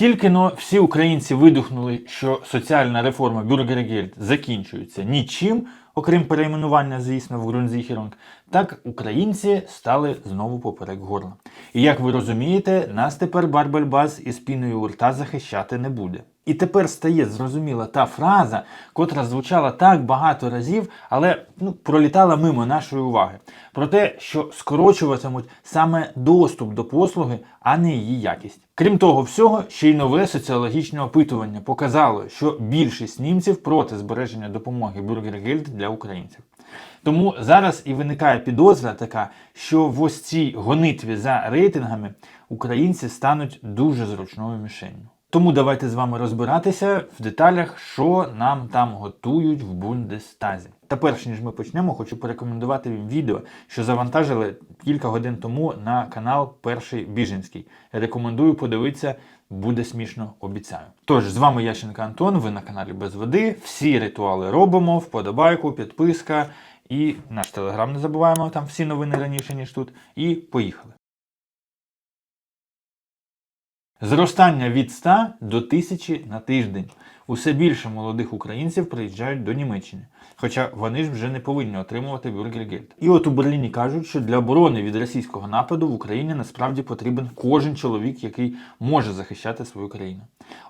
Тільки но всі українці видухнули, що соціальна реформа Бюргергельд закінчується нічим, окрім перейменування, звісно, в Грунзіхеронг, так українці стали знову поперек горла. І як ви розумієте, нас тепер Барбельбас із піною у рта захищати не буде. І тепер стає зрозуміла та фраза, котра звучала так багато разів, але ну, пролітала мимо нашої уваги. Про те, що скорочуватимуть саме доступ до послуги, а не її якість. Крім того всього, ще й нове соціологічне опитування показало, що більшість німців проти збереження допомоги Бюргергельд для українців. Тому зараз і виникає підозра така, що в ось цій гонитві за рейтингами українці стануть дуже зручною мішенню. Тому давайте з вами розбиратися в деталях, що нам там готують в Бундестазі. Та перш ніж ми почнемо, хочу порекомендувати вам відео, що завантажили кілька годин тому на канал Перший Біженський. Рекомендую подивитися, буде смішно, обіцяю. Тож з вами Ященко Антон, ви на каналі Без Води. Всі ритуали робимо, вподобайку, підписка і наш телеграм не забуваємо, там всі новини раніше, ніж тут. І поїхали. Зростання від 100 до 1000 на тиждень. Усе більше молодих українців приїжджають до Німеччини, хоча вони ж вже не повинні отримувати бюргергельд. І от у Берліні кажуть, що для оборони від російського нападу в Україні насправді потрібен кожен чоловік, який може захищати свою країну.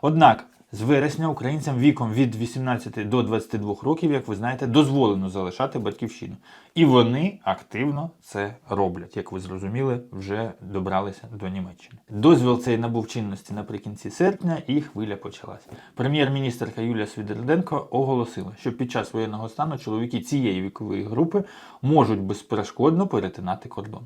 Однак з вересня українцям віком від 18 до 22 років, як ви знаєте, дозволено залишати батьківщину. І вони активно це роблять. Як ви зрозуміли, вже добралися до Німеччини. Дозвіл цей набув чинності наприкінці серпня, і хвиля почалася. Прем'єр-міністерка Юлія Свідерденко оголосила, що під час воєнного стану чоловіки цієї вікової групи можуть безперешкодно перетинати кордон.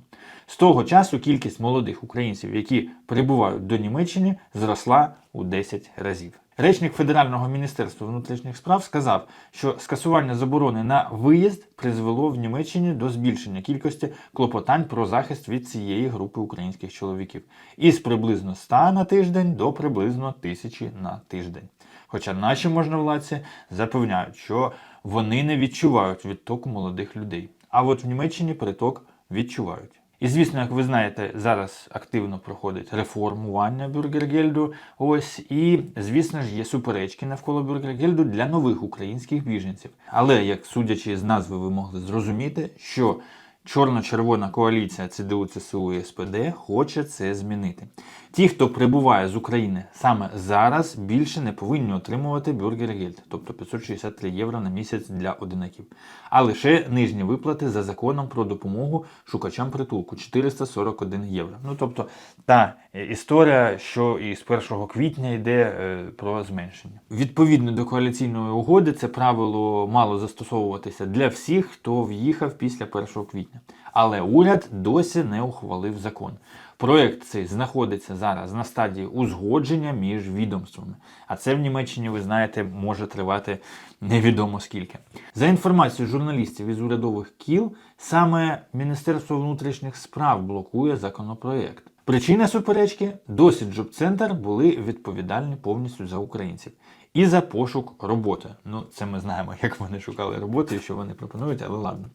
З того часу кількість молодих українців, які прибувають до Німеччини, зросла у 10 разів. Речник Федерального міністерства внутрішніх справ сказав, що скасування заборони на виїзд призвело в Німеччині до збільшення кількості клопотань про захист від цієї групи українських чоловіків із приблизно 100 на тиждень до приблизно 1000 на тиждень. Хоча наші можновладці запевняють, що вони не відчувають відтоку молодих людей. А от в Німеччині приток відчувають. І звісно, як ви знаєте, зараз активно проходить реформування Бюргергельду. Ось і звісно ж є суперечки навколо Бюргергельду для нових українських біженців. Але як судячи з назви, ви могли зрозуміти, що чорно-червона коаліція ЦДУ, ЦСУ і СПД хоче це змінити. Ті, хто прибуває з України саме зараз, більше не повинні отримувати бюргергельд, тобто 563 євро на місяць для одинаків, а лише нижні виплати за законом про допомогу шукачам притулку 441 євро. Ну тобто та історія, що і з 1 квітня йде е, про зменшення. Відповідно до коаліційної угоди, це правило мало застосовуватися для всіх, хто в'їхав після 1 квітня. Але уряд досі не ухвалив закон. Проєкт цей знаходиться зараз на стадії узгодження між відомствами. А це в Німеччині, ви знаєте, може тривати невідомо скільки. За інформацією журналістів із урядових кіл, саме Міністерство внутрішніх справ блокує законопроєкт. Причина суперечки досить Джоб-центр були відповідальні повністю за українців і за пошук роботи. Ну, це ми знаємо, як вони шукали роботи і що вони пропонують, але ладно.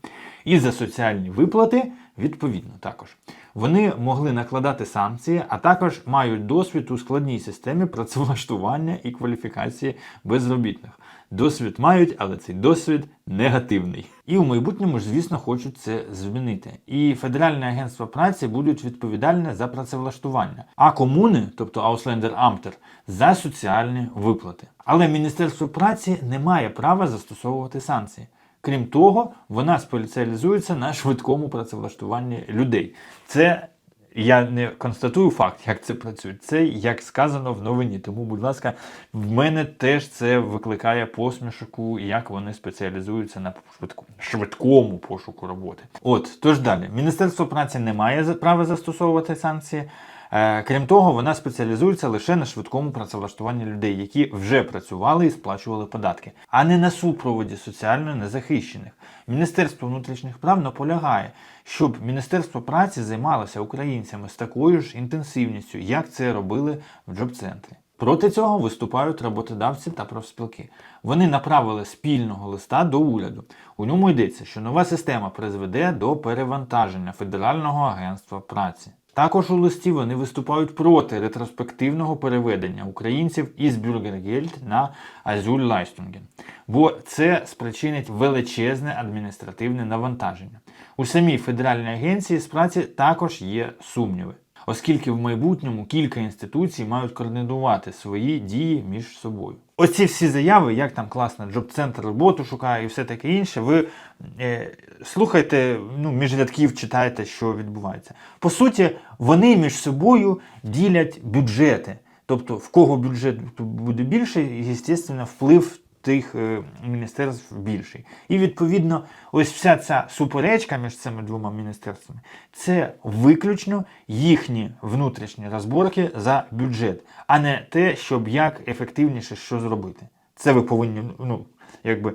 І за соціальні виплати відповідно також. Вони могли накладати санкції, а також мають досвід у складній системі працевлаштування і кваліфікації безробітних. Досвід мають, але цей досвід негативний. І у майбутньому ж, звісно, хочуть це змінити. І Федеральне агентство праці будуть відповідальне за працевлаштування, а комуни, тобто Амтер, за соціальні виплати. Але Міністерство праці не має права застосовувати санкції. Крім того, вона спеціалізується на швидкому працевлаштуванні людей. Це я не констатую факт, як це працює. Це як сказано в новині. Тому, будь ласка, в мене теж це викликає посмішку, як вони спеціалізуються на швидку, швидкому пошуку роботи. От тож далі, Міністерство праці не має права застосовувати санкції. Е, Крім того, вона спеціалізується лише на швидкому працевлаштуванні людей, які вже працювали і сплачували податки, а не на супроводі соціально незахищених. Міністерство внутрішніх прав наполягає, щоб Міністерство праці займалося українцями з такою ж інтенсивністю, як це робили в джоб-центрі. Проти цього виступають роботодавці та профспілки. Вони направили спільного листа до уряду. У ньому йдеться, що нова система призведе до перевантаження Федерального агентства праці. Також у листі вони виступають проти ретроспективного переведення українців із Бюргергельд на Азюль-Лайстунген, бо це спричинить величезне адміністративне навантаження. У самій Федеральній агенції з праці також є сумніви, оскільки в майбутньому кілька інституцій мають координувати свої дії між собою. Оці всі заяви, як там класно, джоб-центр роботу шукає і все таке інше. Ви е, слухайте, ну, між рядків читайте, що відбувається. По суті, вони між собою ділять бюджети. Тобто, в кого бюджет буде більший, і, звісно, вплив тих е, міністерств більший. І відповідно, ось вся ця суперечка між цими двома міністерствами це виключно їхні внутрішні розборки за бюджет, а не те, щоб як ефективніше що зробити. Це ви повинні, ну, якби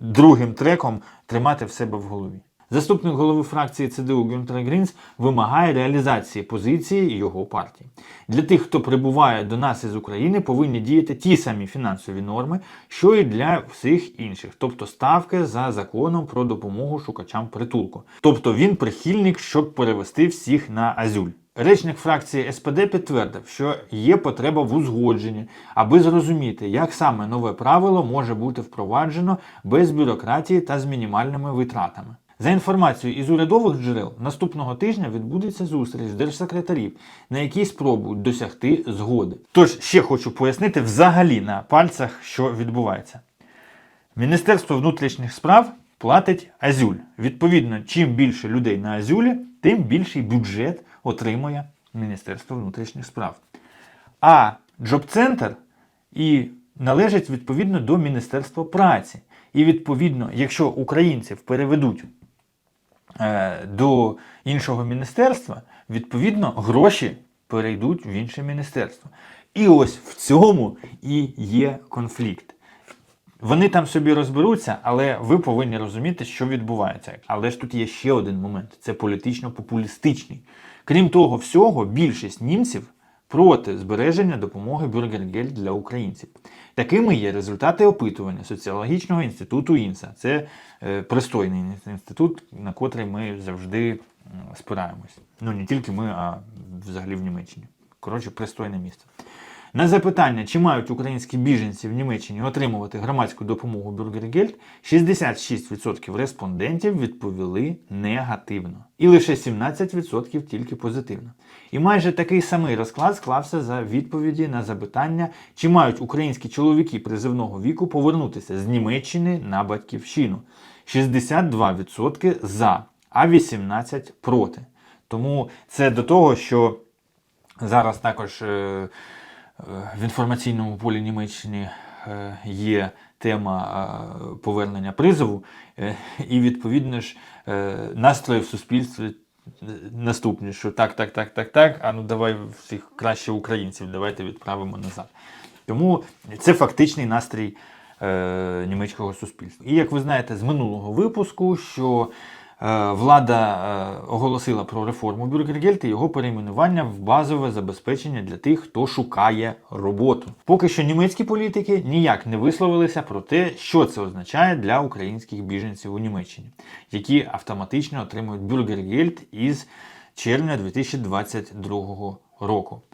другим треком тримати в себе в голові. Заступник голови фракції ЦДУ Гюнтер Грінс вимагає реалізації позиції його партії. Для тих, хто прибуває до нас із України, повинні діяти ті самі фінансові норми, що і для всіх інших, тобто ставки за законом про допомогу шукачам притулку. Тобто він прихильник, щоб перевести всіх на Азюль. Речник фракції СПД підтвердив, що є потреба в узгодженні, аби зрозуміти, як саме нове правило може бути впроваджено без бюрократії та з мінімальними витратами. За інформацією із урядових джерел, наступного тижня відбудеться зустріч держсекретарів, на якій спробують досягти згоди. Тож ще хочу пояснити взагалі на пальцях, що відбувається. Міністерство внутрішніх справ платить Азюль. Відповідно, чим більше людей на Азюлі, тим більший бюджет отримує Міністерство внутрішніх справ. А Джоб-центр і належить відповідно до Міністерства праці. І відповідно, якщо українців переведуть до іншого міністерства, відповідно, гроші перейдуть в інше міністерство. І ось в цьому і є конфлікт. Вони там собі розберуться, але ви повинні розуміти, що відбувається. Але ж тут є ще один момент: це політично-популістичний. Крім того всього, більшість німців проти збереження допомоги Бюргергельд для українців. Такими є результати опитування соціологічного інституту ІНСА. Це е, пристойний інститут, на котрий ми завжди спираємось. Ну не тільки ми, а взагалі в Німеччині. Коротше, пристойне місце. На запитання, чи мають українські біженці в Німеччині отримувати громадську допомогу Бюргергельд, 66% респондентів відповіли негативно. І лише 17% тільки позитивно. І майже такий самий розклад склався за відповіді на запитання, чи мають українські чоловіки призивного віку повернутися з Німеччини на батьківщину. 62% за, а 18% проти. Тому це до того, що зараз також. е, в інформаційному полі Німеччини е, є тема е, повернення призову, е, і відповідно ж настрої в суспільстві наступні, що так, так, так, так, так, а ну давай всіх краще українців, давайте відправимо назад. Тому це фактичний настрій е, німецького суспільства. І як ви знаєте з минулого випуску, що влада е, оголосила про реформу бюргергельта і його перейменування в базове забезпечення для тих, хто шукає роботу. Поки що німецькі політики ніяк не висловилися про те, що це означає для українських біженців у Німеччині, які автоматично отримують бюргергельт із червня 2022 року.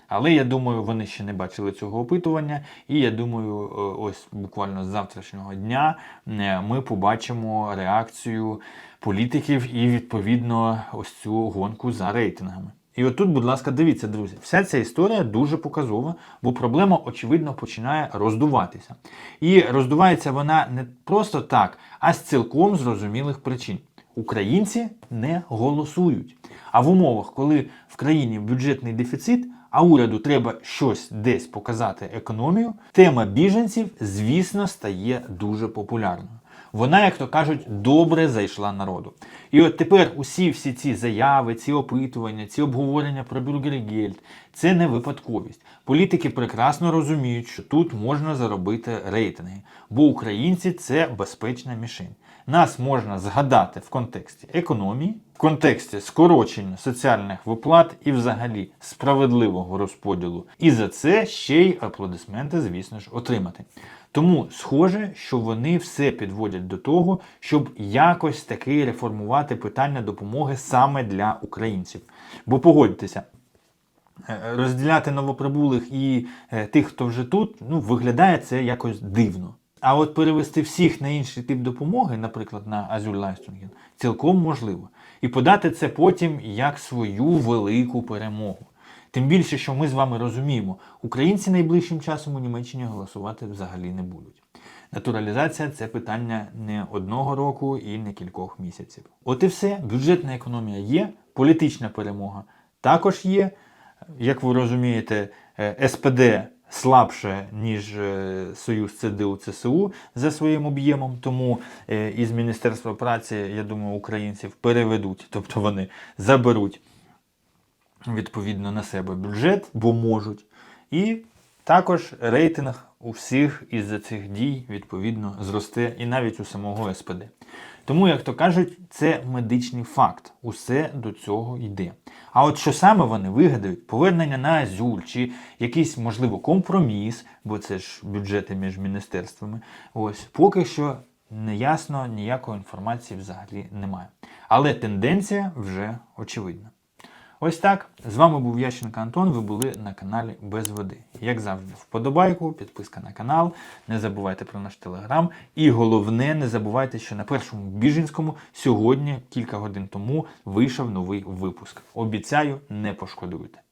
Але я думаю, вони ще не бачили цього опитування, і я думаю, е, ось буквально з завтрашнього дня е, ми побачимо реакцію політиків і відповідно ось цю гонку за рейтингами. І отут, будь ласка, дивіться, друзі, вся ця історія дуже показова, бо проблема, очевидно, починає роздуватися. І роздувається вона не просто так, а з цілком зрозумілих причин. Українці не голосують. А в умовах, коли в країні бюджетний дефіцит, а уряду треба щось десь показати економію, тема біженців, звісно, стає дуже популярною. Вона, як то кажуть, добре зайшла народу. І от тепер усі всі ці заяви, ці опитування, ці обговорення про Бюргергельд – це не випадковість. Політики прекрасно розуміють, що тут можна заробити рейтинги, бо українці це безпечна мішень. Нас можна згадати в контексті економії, в контексті скорочення соціальних виплат і взагалі справедливого розподілу. І за це ще й аплодисменти, звісно ж, отримати. Тому схоже, що вони все підводять до того, щоб якось таки реформувати питання допомоги саме для українців. Бо погодьтеся, Е, Розділяти новоприбулих і е, тих, хто вже тут, ну, виглядає це якось дивно. А от перевести всіх на інший тип допомоги, наприклад, на Азюр Лайстунген, цілком можливо. І подати це потім як свою велику перемогу. Тим більше, що ми з вами розуміємо, українці найближчим часом у Німеччині голосувати взагалі не будуть. Натуралізація це питання не одного року і не кількох місяців. От і все, бюджетна економія є, політична перемога також є. Як ви розумієте, е, СПД слабше, ніж е, Союз ЦДУ ЦСУ за своїм об'ємом, тому е, із Міністерства праці, я думаю, українців переведуть, тобто вони заберуть відповідно на себе бюджет, бо можуть. І також рейтинг у всіх із-за цих дій відповідно зросте і навіть у самого СПД. Тому, як то кажуть, це медичний факт. Усе до цього йде. А от що саме вони вигадають, повернення на Азюль чи якийсь, можливо, компроміс, бо це ж бюджети між міністерствами, ось поки що неясно, ніякої інформації взагалі немає. Але тенденція вже очевидна. Ось так. З вами був Ященко Антон. Ви були на каналі Без Води. Як завжди, вподобайку, підписка на канал. Не забувайте про наш телеграм. І головне, не забувайте, що на першому біженському сьогодні, кілька годин тому, вийшов новий випуск. Обіцяю, не пошкодуєте.